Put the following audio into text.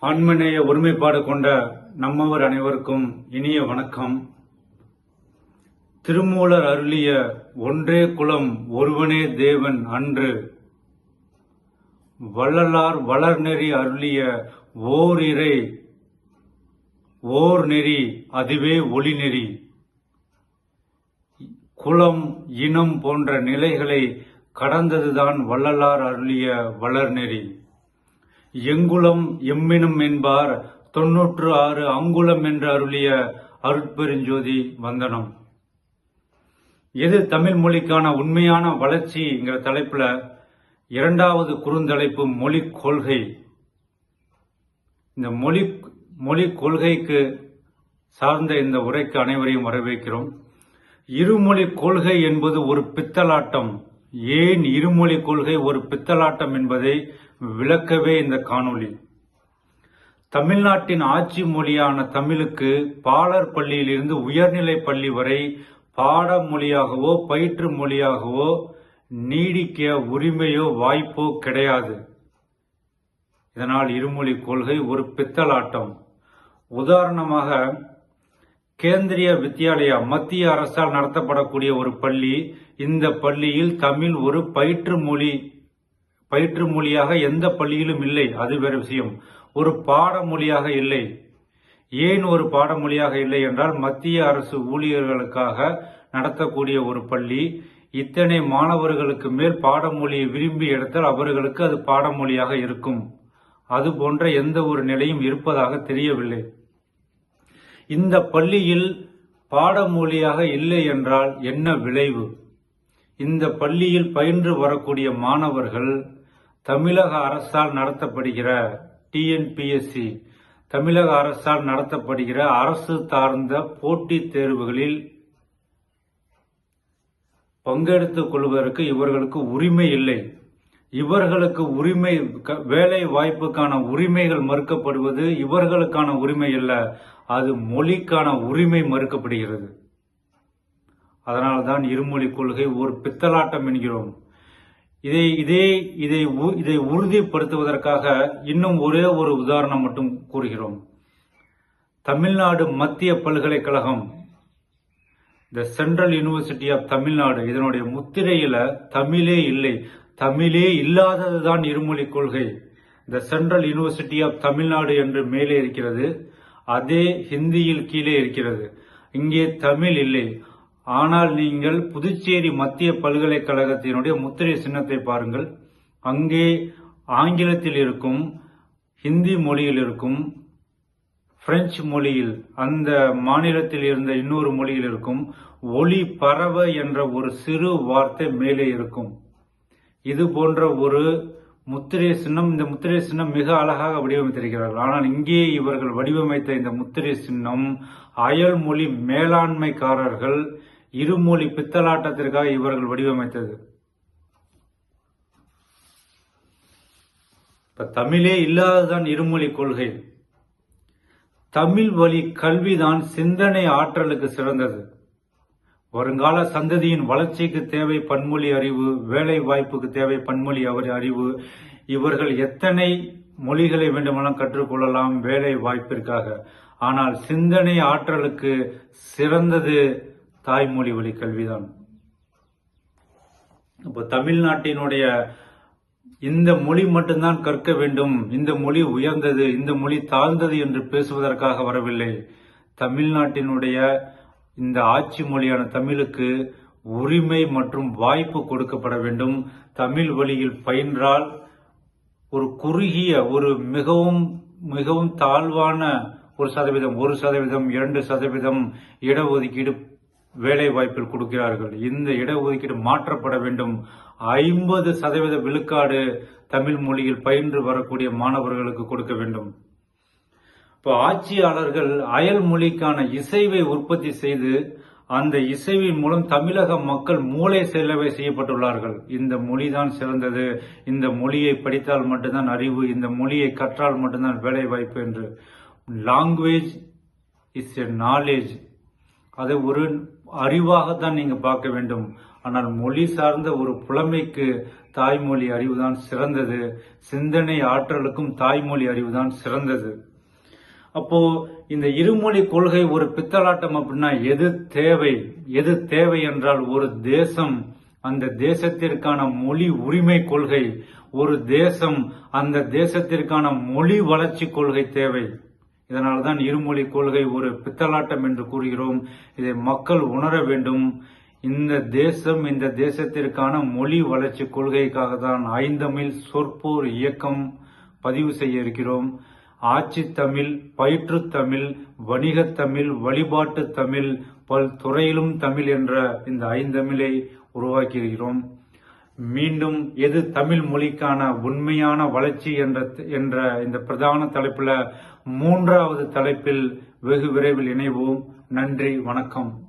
ஆண்மநேய ஒருமைப்பாடு கொண்ட நம்மவர் அனைவருக்கும் இனிய வணக்கம். திருமூலர் அருளிய ஒன்றே குலம் ஒருவனே தேவன் அன்று வள்ளலார் வளர்நெறி அருளிய ஓர் இறை ஓர் நெறி அதுவே ஒளி நெறி. குலம் இனம் போன்ற நிலைகளை கடந்ததுதான் வள்ளலார் அருளிய வளர்நெறி எங்குலம் எம்மினும் என்பார். தொன்னூற்று ஆறு அங்குலம் என்று அருளிய அருட்பெருஞ்சோதி வந்தனம். எது தமிழ் மொழிக்கான உண்மையான வளர்ச்சிங்கிற தலைப்புல இரண்டாவது குறுந்தலைப்பு மொழி கொள்கை. இந்த மொழி மொழி கொள்கைக்கு சார்ந்த இந்த உரைக்கு அனைவரையும் வரவேற்கிறோம். இருமொழி கொள்கை என்பது ஒரு பித்தலாட்டம். ஏன் இருமொழி கொள்கை ஒரு பித்தலாட்டம் என்பதை விளக்கவே இந்த காணொளி. தமிழ்நாட்டின் ஆட்சி மொழியான தமிழுக்கு பாலர் பள்ளியிலிருந்து உயர்நிலை பள்ளி வரை பாட மொழியாகவோ பயிற்று மொழியாகவோ நீடிக்க உரிமையோ வாய்ப்போ கிடையாது. இதனால் இருமொழி கொள்கை ஒரு பித்தலாட்டம். உதாரணமாக கேந்திரிய வித்யாலயா மத்திய அரசால் நடத்தப்படக்கூடிய ஒரு பள்ளி இந்த பள்ளியில் தமிழ் ஒரு பயிற்று மொழி பயிற்று மொழியாக எந்த பள்ளியிலும் இல்லை. அது வேற விஷயம். ஒரு பாடமொழியாக இல்லை. ஏன் ஒரு பாடமொழியாக இல்லை என்றால் மத்திய அரசு ஊழியர்களுக்காக நடத்தக்கூடிய ஒரு பள்ளி இத்தனை மாணவர்களுக்கு மேல் பாடமொழியை விரும்பி எடுத்தால் அவர்களுக்கு அது பாடமொழியாக இருக்கும். அது போன்ற எந்த ஒரு நிலையும் இருப்பதாக தெரியவில்லை. இந்த பள்ளியில் பாடமொழியாக இல்லை என்றால் என்ன விளைவு? இந்த பள்ளியில் பயின்று வரக்கூடிய மாணவர்கள் தமிழக அரசால் நடத்தப்படுகிற டிஎன்பிஎஸ்சி தமிழக அரசால் நடத்தப்படுகிற அரசு சார்ந்த போட்டித் தேர்வுகளில் பங்கெடுத்துக் கொள்வதற்கு இவர்களுக்கு உரிமை இல்லை. இவர்களுக்கு உரிமை க- வேலை வாய்ப்புக்கான உரிமைகள் மறுக்கப்படுவது இவர்களுக்கான உரிமை அல்ல அது மொழிக்கான உரிமை மறுக்கப்படுகிறது. அதனால்தான் இருமொழி கொள்கை ஒரு பித்தலாட்டம் என்கிறோம். இதை இதே இதை உ- இதை உறுதிப்படுத்துவதற்காக இன்னும் ஒரே ஒரு உதாரணம் மட்டும் கூறுகிறோம். தமிழ்நாடு மத்திய பல்கலைக்கழகம் the central university of Tamil Nadu இதனுடைய முத்திரையில தமிழே இல்லை. தமிழே இல்லாததுதான் இருமொழி கொள்கை. The central university of Tamil Nadu என்று மேலே இருக்கிறது. அதே ஹிந்தியில் கீழே இருக்கிறது. இங்கே தமிழ் இல்லை. ஆனால் நீங்கள் புதுச்சேரி மத்திய பல்கலைக்கழகத்தினுடைய முத்திரை சின்னத்தை பாருங்கள். அங்கே ஆங்கிலத்தில் இருக்கும் ஹிந்தி மொழியில் இருக்கும் பிரெஞ்சு மொழியில் அந்த மாநிலத்தில் இருந்த இன்னொரு மொழியில் இருக்கும் ஒளி பரவ என்ற ஒரு சிறு வார்த்தை மேலே இருக்கும். இது போன்ற ஒரு முத்திரை சின்னம் இந்த முத்திரை சின்னம் மிக அழகாக வடிவமைத்திருக்கிறார்கள். ஆனால் இங்கே இவர்கள் வடிவமைத்த இந்த முத்திரை சின்னம் அயல் மொழி மேலாண்மைக்காரர்கள் இருமொழி பித்தலாட்டத்திற்காக இவர்கள் வடிவமைத்தது. இப்ப தமிழே இல்லாததான் இருமொழி கொள்கை. தமிழ் வழி கல்விதான் சிந்தனை ஆற்றலுக்கு சிறந்தது. வருங்கால சந்ததியின் வளர்ச்சிக்கு தேவை பன்மொழி அறிவு வேலை வாய்ப்புக்கு தேவை பன்மொழி அவர் அறிவு. இவர்கள் எத்தனை மொழிகளை வேண்டுமெல்லாம் கற்றுக்கொள்ளலாம் வேலை வாய்ப்பிற்காக ஆனால் சிந்தனை ஆற்றலுக்கு சிறந்தது தாய்மொழி வழி கல்விதான். இப்போ தமிழ்நாட்டினுடைய இந்த மொழி மட்டும்தான் கற்க வேண்டும். இந்த மொழி உயர்ந்தது இந்த மொழி தாழ்ந்தது என்று பேசுவதற்காக வரவில்லை. தமிழ்நாட்டினுடைய இந்த ஆட்சி மொழியான தமிழுக்கு உரிமை மற்றும் வாய்ப்பு கொடுக்கப்பட வேண்டும். தமிழ் வழியில் பயின்றால் ஒரு குறுகிய ஒரு மிகவும் மிகவும் தாழ்வான ஒரு சதவீதம் ஒரு சதவீதம் இரண்டு சதவீதம் இடஒதுக்கீடு வேலை வாய்ப்பில் கொடுக்கிறார்கள். இந்த இடஒதுக்கீடு மாற்றப்பட வேண்டும். ஐம்பது சதவீத விழுக்காடு தமிழ் மொழியில் பயின்று வரக்கூடிய மாணவர்களுக்கு கொடுக்க வேண்டும். இப்போ ஆட்சியாளர்கள் அயல் மொழிக்கான இசைவை உற்பத்தி செய்து அந்த இசைவின் மூலம் தமிழக மக்கள் மூளை செல்லவை செய்யப்பட்டுள்ளார்கள். இந்த மொழிதான் சிறந்தது. இந்த மொழியை படித்தால் மட்டும்தான் அறிவு இந்த மொழியை கற்றால் மட்டும்தான் வேலை வாய்ப்பு என்று. லாங்குவேஜ் இஸ் எ நாலேஜ் அதை ஒரு அறிவாகத்தான் நீங்கள் பார்க்க வேண்டும். ஆனால் மொழி சார்ந்த ஒரு புலமைக்கு தாய்மொழி அறிவு தான் சிறந்தது. சிந்தனை ஆற்றலுக்கும் தாய்மொழி அறிவு தான் சிறந்தது. அப்போ இந்த இருமொழி கொள்கை ஒரு பித்தலாட்டம் அப்படின்னா எது தேவை? எது தேவை என்றால் ஒரு தேசம். அந்த தேசத்திற்கான மொழி உரிமை கொள்கை. ஒரு தேசம். அந்த தேசத்திற்கான மொழி வளர்ச்சி கொள்கை தேவை. இதனால்தான் இருமொழி கொள்கை ஒரு பித்தலாட்டம் என்று கூறுகிறோம். இதை மக்கள் உணர வேண்டும். இந்த தேசம் இந்த தேசத்திற்கான மொழி வளர்ச்சி கொள்கைக்காக தான் ஐந்தமிழ் சொற்போர் இயக்கம் பதிவு செய்ய இருக்கிறோம். ஆட்சி தமிழ் பயிற்று தமிழ் வணிகத் தமிழ் வழிபாட்டு தமிழ் பல் துறையிலும் தமிழ் என்ற இந்த ஐந்தமிழை உருவாக்கியிருக்கிறோம் மீண்டும் எது தமிழ் மொழிக்கான உண்மையான வளர்ச்சி என்ற என்ற இந்த பிரதான தலைப்பில் மூன்றாவது தலைப்பில் வெகு விரைவில் இணைவோம். நன்றி வணக்கம்.